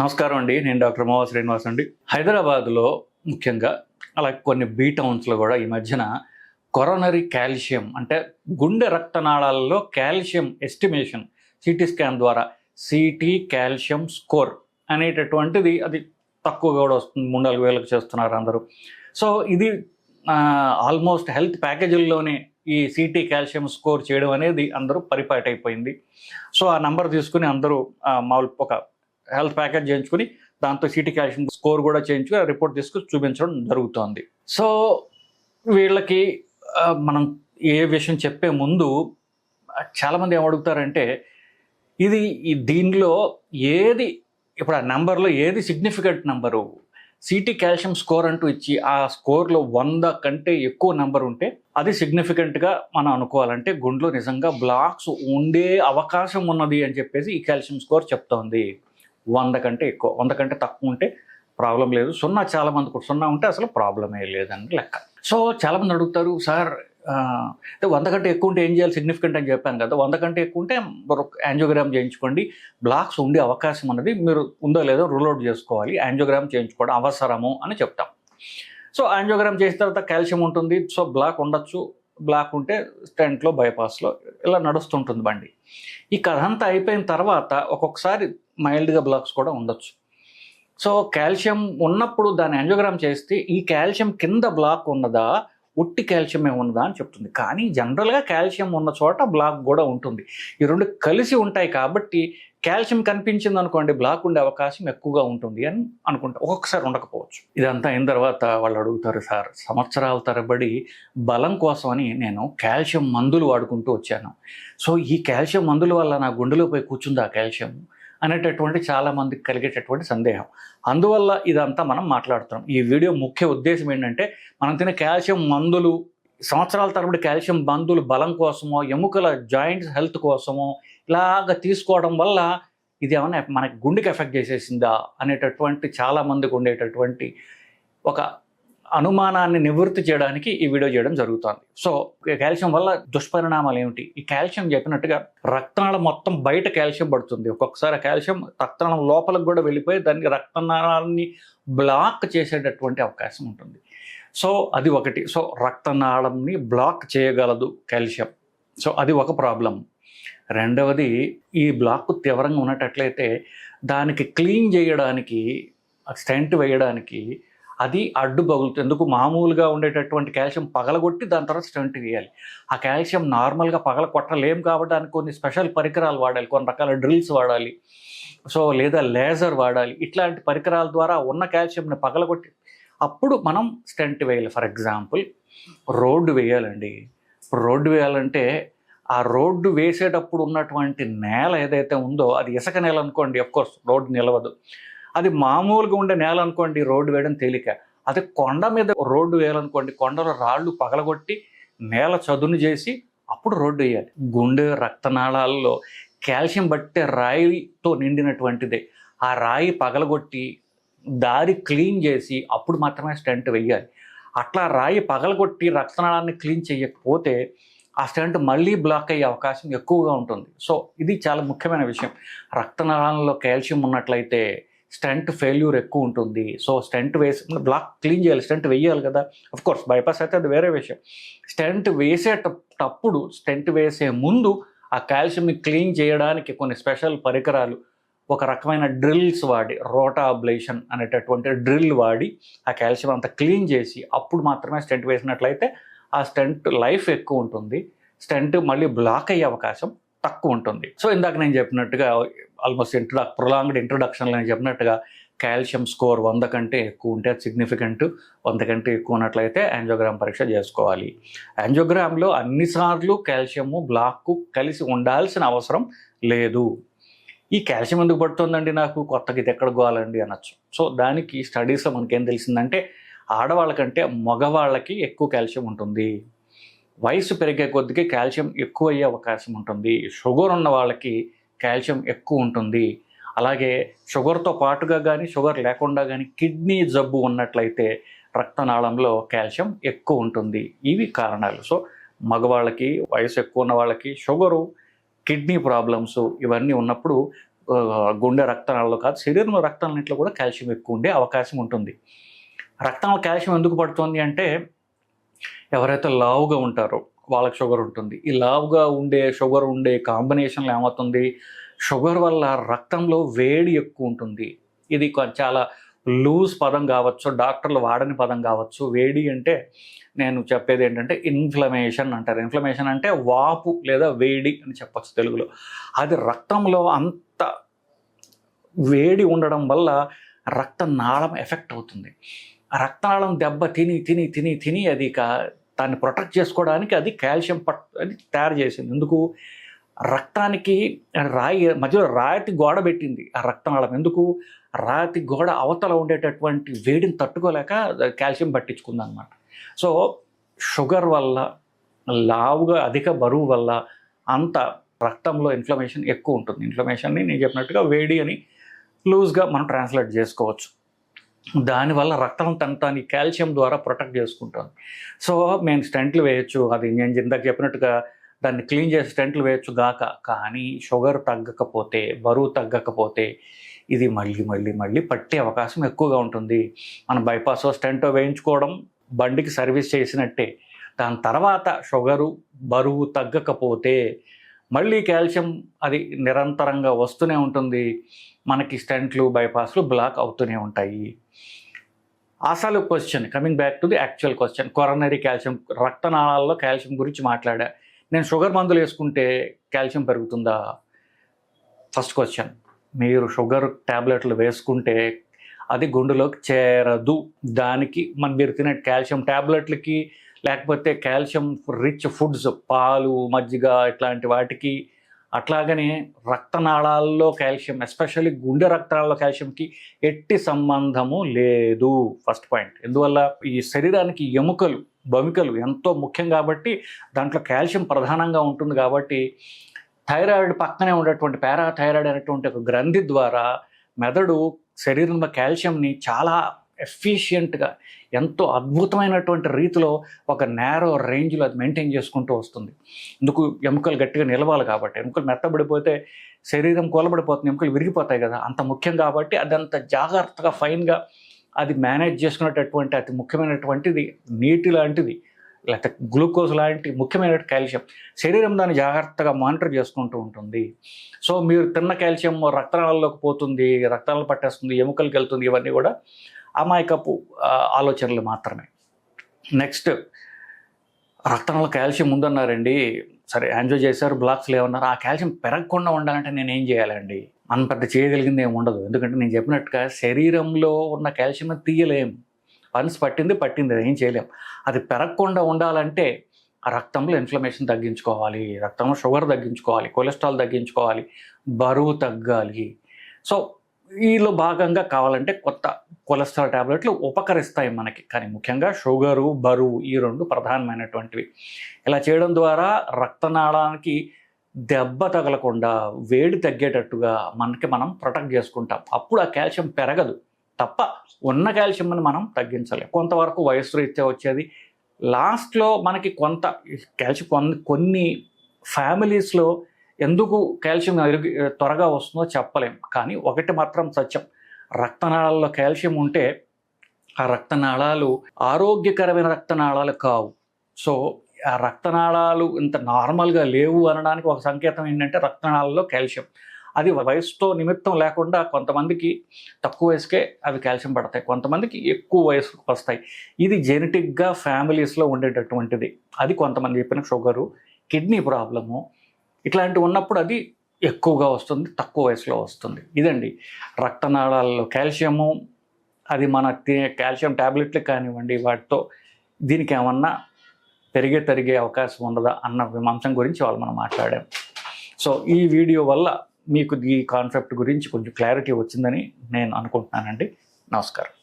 నమస్కారం అండి. నేను డాక్టర్ మోవా శ్రీనివాస్ అండి. హైదరాబాద్లో ముఖ్యంగా అలాగే కొన్ని బీ టౌన్స్లో కూడా ఈ మధ్యన కొరోనరీ కాల్షియం అంటే గుండె రక్తనాళాలలో కాల్షియం ఎస్టిమేషన్ సిటీ స్కాన్ ద్వారా సిటీ కాల్షియం స్కోర్ అనేటటువంటిది అది తక్కువగా కూడా వస్తుంది. మూడు నాలుగు వేలకు చేస్తున్నారు అందరూ. సో ఇది ఆల్మోస్ట్ హెల్త్ ప్యాకేజీల్లోనే ఈ సిటీ కాల్షియం స్కోర్ చేయడం అనేది అందరూ పరిపాటైపోయింది. సో ఆ నంబర్ తీసుకుని అందరూ మామూలు ఒక హెల్త్ ప్యాకేజ్ చేయించుకుని దాంతో సిటీ క్యాల్షియం స్కోర్ కూడా చేయించుకుని రిపోర్ట్ తీసుకుని చూపించడం జరుగుతోంది. సో వీళ్ళకి మనం ఏ విషయం చెప్పే ముందు చాలామంది ఏమడుగుతారంటే ఇది దీనిలో ఏది ఇప్పుడు ఆ నెంబర్లో ఏది significant number CT calcium score అంటూ ఇచ్చి ఆ స్కోర్లో వంద కంటే ఎక్కువ నెంబర్ ఉంటే అది సిగ్నిఫికెంట్గా మనం అనుకోవాలంటే గుండెలో నిజంగా బ్లాక్స్ ఉండే అవకాశం ఉన్నది అని చెప్పేసి ఈ కాల్షియం స్కోర్ చెప్తోంది. వంద కంటే ఎక్కువ. వంద కంటే తక్కువ ఉంటే ప్రాబ్లం లేదు. సున్నా చాలా మంది కూడా సున్నా ఉంటే అసలు ప్రాబ్లమే లేదని లెక్క. సో చాలా మంది అడుగుతారు సార్ అంటే వంద కంటే ఎక్కువ ఉంటే ఏం చేయాలి? సిగ్నిఫికెంట్ అని చెప్పాను కదా వంద కంటే ఎక్కువ ఉంటే యాంజియోగ్రామ్ చేయించుకోండి. బ్లాక్స్ ఉండే అవకాశం అనేది మీరు ఉందో లేదో రూల్ అవుట్ చేసుకోవాలి. యాంజియోగ్రామ్ చేయించుకోవడం అవసరము అని చెప్తాం. సో యాంజియోగ్రామ్ చేసిన తర్వాత కాల్షియం ఉంటుంది. సో బ్లాక్ ఉండొచ్చు. బ్లాక్ ఉంటే స్టెంట్లో బైపాస్లో ఇలా నడుస్తుంటుంది బండి. ఈ కథ అంతా అయిపోయిన తర్వాత ఒక్కొక్కసారి మైల్డ్గా బ్లాక్స్ కూడా ఉండొచ్చు. సో కాల్షియం ఉన్నప్పుడు దాన్ని యాంజియోగ్రామ్ చేస్తే ఈ కాల్షియం కింద బ్లాక్ ఉన్నదా ఉట్టి కాల్షియమే ఉన్నదా అని చెప్తుంది. కానీ జనరల్గా కాల్షియం ఉన్న చోట బ్లాక్ కూడా ఉంటుంది. ఈ రెండు కలిసి ఉంటాయి కాబట్టి కాల్షియం కనిపించింది అనుకోండి బ్లాక్ ఉండే అవకాశం ఎక్కువగా ఉంటుంది అని అనుకుంటా. ఒక్కొక్కసారి ఉండకపోవచ్చు. ఇదంతా అయిన తర్వాత వాళ్ళు అడుగుతారు సార్ సంవత్సరాల తరబడి బలం కోసమని నేను కాల్షియం మందులు వాడుకుంటూ వచ్చాను. సో ఈ కాల్షియం మందుల వల్ల నా గుండెలో పోయి కూర్చుంది ఆ కాల్షియం అనేటటువంటి చాలామందికి కలిగేటటువంటి సందేహం. అందువల్ల ఇదంతా మనం మాట్లాడుతున్నాం. ఈ వీడియో ముఖ్య ఉద్దేశం ఏంటంటే మనం తినే కాల్షియం మందులు సంవత్సరాల తరబడి కాల్షియం మందులు బలం కోసమో ఎముకల జాయింట్స్ హెల్త్ కోసమో ఇలాగ తీసుకోవడం వల్ల ఇది ఏమైనా మనకి గుండెకి ఎఫెక్ట్ చేసేసిందా అనేటటువంటి చాలా మందికి ఉండేటటువంటి ఒక అనుమానాన్ని నివృత్తి చేయడానికి ఈ వీడియో చేయడం జరుగుతుంది. సో కాల్షియం వల్ల దుష్పరిణామాలు ఏమిటి? ఈ కాల్షియం చెప్పినట్టుగా రక్తనాళం మొత్తం బయట కాల్షియం పడుతుంది. ఒక్కొక్కసారి కాల్షియం రక్తనాళం లోపలికి కూడా వెళ్ళిపోయి దానికి రక్తనాళాన్ని బ్లాక్ చేసేటటువంటి అవకాశం ఉంటుంది. సో అది ఒకటి. సో రక్తనాళంని బ్లాక్ చేయగలదు కాల్షియం. సో అది ఒక ప్రాబ్లం. రెండవది ఈ బ్లాక్ తీవ్రంగా ఉన్నట్టయితే దానికి క్లీన్ చేయడానికి స్టెంట్ వేయడానికి అది అడ్డు పగులుతుంది. ఎందుకు? మామూలుగా ఉండేటటువంటి కాల్షియం పగలగొట్టి దాని తర్వాత స్టంట్ వేయాలి ఆ కాల్షియం నార్మల్గా పగల కొట్టలేం కాబట్టి దానికి కొన్ని స్పెషల్ పరికరాలు వాడాలి. కొన్ని రకాల డ్రిల్స్ వాడాలి. సో లేదా లేజర్ వాడాలి. ఇట్లాంటి పరికరాల ద్వారా ఉన్న కాల్షియంని పగలగొట్టి అప్పుడు మనం స్టెంట్ వేయాలి. ఫర్ ఎగ్జాంపుల్ రోడ్డు వేయాలండి. ఇప్పుడు రోడ్డు వేయాలంటే ఆ రోడ్డు వేసేటప్పుడు ఉన్నటువంటి నేల ఏదైతే ఉందో అది ఇసుక నేల అనుకోండి. కోర్స్ రోడ్డు నిలవదు. అది మామూలుగా ఉండే నేల అనుకోండి రోడ్డు వేయడం తేలిక. అదే కొండ మీద రోడ్డు వేయాలనుకోండి కొండలో రాళ్ళు పగలగొట్టి నేల చదును చేసి అప్పుడు రోడ్డు వేయాలి. గుండె రక్తనాళాల్లో కాల్షియం బట్టే రాయితో నిండినటువంటిదే. ఆ రాయి పగలగొట్టి దారి క్లీన్ చేసి అప్పుడు మాత్రమే స్టెంట్ వెయ్యాలి అట్లా రాయి పగలగొట్టి రక్తనాళాన్ని క్లీన్ చేయకపోతే ఆ స్టెంట్ మళ్ళీ బ్లాక్ అయ్యే అవకాశం ఎక్కువగా ఉంటుంది. సో ఇది చాలా ముఖ్యమైన విషయం. రక్తనాళాలలో కాల్షియం ఉన్నట్లయితే స్టంట్ ఫెయిల్యూర్ ఎక్కువ ఉంటుంది. సో స్టెంట్ వేసి బ్లాక్ క్లీన్ చేయాలి స్టెంట్ వేయాలి కదా. అఫ్ కోర్స్ బైపాస్ అయితే అది వేరే విషయం. స్టెంట్ వేసేటప్పుడు స్టెంట్ వేసే ముందు ఆ కాల్షియంని క్లీన్ చేయడానికి కొన్ని స్పెషల్ పరికరాలు ఒక రకమైన డ్రిల్స్ వాడి రోటా అబ్లేషన్ అనేటటువంటి డ్రిల్ వాడి ఆ కాల్షియం అంతా క్లీన్ చేసి అప్పుడు మాత్రమే స్టెంట్ వేసినట్లయితే ఆ స్టెంట్ లైఫ్ ఎక్కువ ఉంటుంది. స్టెంట్ మళ్ళీ బ్లాక్ అయ్యే అవకాశం తక్కువ ఉంటుంది సో ఇందాక నేను చెప్పినట్టుగా ఆల్మోస్ట్ ఇంట్రొడక్ ప్రొలాంగ్డ్ ఇంట్రొడక్షన్లో నేను చెప్పినట్టుగా కాల్షియం స్కోర్ వంద కంటే ఎక్కువ ఉంటే అది సిగ్నిఫికెంట్ వంద కంటే ఎక్కువ ఉన్నట్లయితే యాంజోగ్రామ్ పరీక్ష చేసుకోవాలి. యాంజోగ్రామ్లో అన్నిసార్లు కాల్షియము బ్లాక్ కలిసి ఉండాల్సిన అవసరం లేదు. ఈ కాల్షియం ఎందుకు పడుతుందండి నాకు? కొత్తగా ఇది ఎక్కడ పోవాలండి అనొచ్చు. సో దానికి స్టడీస్లో మనకేం తెలిసిందంటే ఆడవాళ్ళకంటే మగవాళ్ళకి ఎక్కువ కాల్షియం ఉంటుంది. వయసు పెరిగే కొద్దికి కాల్షియం ఎక్కువ అయ్యే అవకాశం ఉంటుంది. షుగర్ ఉన్న వాళ్ళకి కాల్షియం ఎక్కువ ఉంటుంది. అలాగే షుగర్తో పాటుగా కానీ షుగర్ లేకుండా కానీ కిడ్నీ జబ్బు ఉన్నట్లయితే రక్తనాళంలో కాల్షియం ఎక్కువ ఉంటుంది. ఇవి కారణాలు. సో మగవాళ్ళకి వయసు ఎక్కువ ఉన్న వాళ్ళకి షుగరు కిడ్నీ ప్రాబ్లమ్స్ ఇవన్నీ ఉన్నప్పుడు గుండె రక్తనాళాలు కాదు శరీరంలో రక్తనాళిట్లో కూడా కాల్షియం ఎక్కువ ఉండే అవకాశం ఉంటుంది. రక్తంలో కాల్షియం ఎందుకు పడుతుంది అంటే ఎవరైతే లావుగా ఉంటారో వాళ్ళకి షుగర్ ఉంటుంది. ఈ లావుగా ఉండే షుగర్ ఉండే కాంబినేషన్లో ఏమవుతుంది? షుగర్ వల్ల రక్తంలో వేడి ఎక్కువ ఉంటుంది. ఇది చాలా లూజ్ పదం కావచ్చు డాక్టర్లు వాడని పదం కావచ్చు. వేడి అంటే నేను చెప్పేది ఏంటంటే ఇన్ఫ్లమేషన్ అంటారు. ఇన్ఫ్లమేషన్ అంటే వాపు లేదా వేడి అని చెప్పచ్చు తెలుగులో. అది రక్తంలో అంత వేడి ఉండడం వల్ల రక్తనాళం ఎఫెక్ట్ అవుతుంది. రక్తనాళం దెబ్బ తిని తిని తిని తిని అది కా- దాన్ని ప్రొటెక్ట్ చేసుకోవడానికి అది కాల్షియం పట్ అది తయారు చేసింది. ఎందుకు? రక్తానికి రాయి మధ్యలో రాతి గోడ పెట్టింది ఆ రక్తనాళం ఎందుకు? రాతి గోడ అవతల ఉండేటటువంటి వేడిని తట్టుకోలేక కాల్షియం పట్టించుకుంది అనమాట సో షుగర్ వల్ల లావుగా అధిక బరువు వల్ల అంత రక్తంలో ఇన్ఫ్లమేషన్ ఎక్కువ ఉంటుంది. ఇన్ఫ్లమేషన్ని నేను చెప్పినట్టుగా వేడి అని లూజ్గా మనం ట్రాన్స్లేట్ చేసుకోవచ్చు. దానివల్ల రక్తం తన తాను కాల్షియం ద్వారా ప్రొటెక్ట్ చేసుకుంటాను. సో మేము స్టెంట్లు వేయొచ్చు అది నేను ఇందాక చెప్పినట్టుగా దాన్ని క్లీన్ చేసి స్టెంట్లు వేయొచ్చు గాక కానీ షుగర్ తగ్గకపోతే బరువు తగ్గకపోతే ఇది మళ్ళీ మళ్ళీ మళ్ళీ పట్టే అవకాశం ఎక్కువగా ఉంటుంది. మన బైపాస్ స్టెంటో వేయించుకోవడం బండికి సర్వీస్ చేసినట్టే. దాని తర్వాత షుగరు బరువు తగ్గకపోతే మళ్ళీ కాల్షియం అది నిరంతరంగా వస్తూనే ఉంటుంది. మనకి స్టెంట్లు బైపాస్లు బ్లాక్ అవుతూనే ఉంటాయి. అసలు question coming back to the actual question. Coronary calcium రక్తనాళాల్లో కాల్షియం గురించి మాట్లాడా? నేను షుగర్ మందులు వేసుకుంటే కాల్షియం పెరుగుతుందా? First question. మీరు షుగర్ ట్యాబ్లెట్లు వేసుకుంటే అది గుండెలోకి చేరదు. దానికి మన మీరు తినే కాల్షియం ట్యాబ్లెట్లకి లేకపోతే కాల్షియం రిచ్ ఫుడ్స్ పాలు మజ్జిగ ఇట్లాంటి వాటికి అట్లాగనే రక్తనాళాల్లో కాల్షియం ఎస్పెషల్లీ గుండె రక్తనాళాల్లో కాల్షియంకి ఎట్టి సంబంధము లేదు. First point. ఎందువల్ల ఈ శరీరానికి ఎముకలు బమికలు ఎంతో ముఖ్యం కాబట్టి దాంట్లో కాల్షియం ప్రధానంగా ఉంటుంది కాబట్టి థైరాయిడ్ పక్కనే ఉండేటువంటి పారాథైరాయిడ్ అనేటువంటి ఒక గ్రంథి ద్వారా మెదడు శరీరంలో కాల్షియంని చాలా ఎఫిషియెంట్గా ఎంతో అద్భుతమైనటువంటి రీతిలో ఒక నేరో రేంజ్లో అది మెయింటైన్ చేసుకుంటూ వస్తుంది. ఎందుకు? ఎముకలు గట్టిగా నిలవాలి కాబట్టి. ఎముకలు మెత్తబడిపోతే శరీరం కూలబడిపోతుంది ఎముకలు విరిగిపోతాయి కదా. అంత ముఖ్యం కాబట్టి అదంత జాగ్రత్తగా ఫైన్గా అది మేనేజ్ చేసుకునేటటువంటి అతి ముఖ్యమైనటువంటిది నీటి లాంటిది లేకపోతే గ్లూకోజ్ లాంటి ముఖ్యమైన కాల్షియం. శరీరం దాన్ని జాగ్రత్తగా మానిటర్ చేసుకుంటూ ఉంటుంది. సో మీరు తిన్న కాల్షియం రక్తనాళాల్లోకి పోతుంది రక్తాలు పట్టేస్తుంది ఎముకలకి వెళ్తుంది ఇవన్నీ కూడా అమాయకపు ఆలోచనలు మాత్రమే. నెక్స్ట్ రక్తంలో కాల్షియం ఉందన్నారండి. సరే యాంజో చేశారు బ్లాక్స్ లేవన్నారు ఆ కాల్షియం పెరగకుండా ఉండాలంటే నేను ఏం చేయాలండి? మనం పెద్ద చేయగలిగింది ఏమి ఉండదు. ఎందుకంటే నేను చెప్పినట్టుగా శరీరంలో ఉన్న కాల్షియం తీయలేము పన్స్ పట్టింది పట్టింది ఏం చేయలేం. అది పెరగకుండా ఉండాలంటే ఆ రక్తంలో ఇన్ఫ్లమేషన్ తగ్గించుకోవాలి రక్తంలో షుగర్ తగ్గించుకోవాలి కొలెస్ట్రాల్ తగ్గించుకోవాలి బరువు తగ్గాలి. సో ఈలో భాగంగా కావాలంటే కొత్త కొలెస్ట్రాల్ ట్యాబ్లెట్లు ఉపకరిస్తాయి మనకి. కానీ ముఖ్యంగా షుగరు బరువు ఈ రెండు ప్రధానమైనటువంటివి. ఇలా చేయడం ద్వారా రక్తనాళానికి దెబ్బ తగలకుండా వేడి తగ్గేటట్టుగా మనకి మనం ప్రొటెక్ట్ చేసుకుంటాం. అప్పుడు ఆ కాల్షియం పెరగదు. తప్ప ఉన్న కాల్షియంని మనం తగ్గించలేము కొంతవరకు వయస్సు రీత్యా వచ్చేది. లాస్ట్లో మనకి కొంత కాల్షియం కొన్ని ఫ్యామిలీస్లో ఎందుకు కాల్షియం త్వరగా వస్తుందో చెప్పలేం. కానీ ఒకటి మాత్రం సత్యం. రక్తనాళాల్లో కాల్షియం ఉంటే ఆ రక్తనాళాలు ఆరోగ్యకరమైన రక్తనాళాలు కావు. సో ఆ రక్తనాళాలు ఇంత నార్మల్గా లేవు అనడానికి ఒక సంకేతం ఏంటంటే రక్తనాళాల్లో కాల్షియం. అది వయసుతో నిమిత్తం లేకుండా కొంతమందికి తక్కువ వయసుకే అవి కాల్షియం పడతాయి. కొంతమందికి ఎక్కువ వయసు వస్తాయి. ఇది జెనెటిక్గా ఫ్యామిలీస్లో ఉండేటటువంటిది. అది కొంతమంది చెప్పిన షుగరు కిడ్నీ ప్రాబ్లము ఇట్లాంటివి ఉన్నప్పుడు అది ఎక్కువగా వస్తుంది తక్కువ వయసులో వస్తుంది. ఇదండి. రక్తనాళాల్లో కాల్షియము అది మన తినే కాల్షియం ట్యాబ్లెట్లు కానివ్వండి వాటితో దీనికి ఏమన్నా పెరిగే తరిగే అవకాశం ఉండదా అన్న అంశం గురించి వాళ్ళు మనం మాట్లాడాం. సో ఈ వీడియో వల్ల మీకు ఈ కాన్సెప్ట్ గురించి కొంచెం క్లారిటీ వచ్చిందని నేను అనుకుంటున్నానండి. నమస్కారం.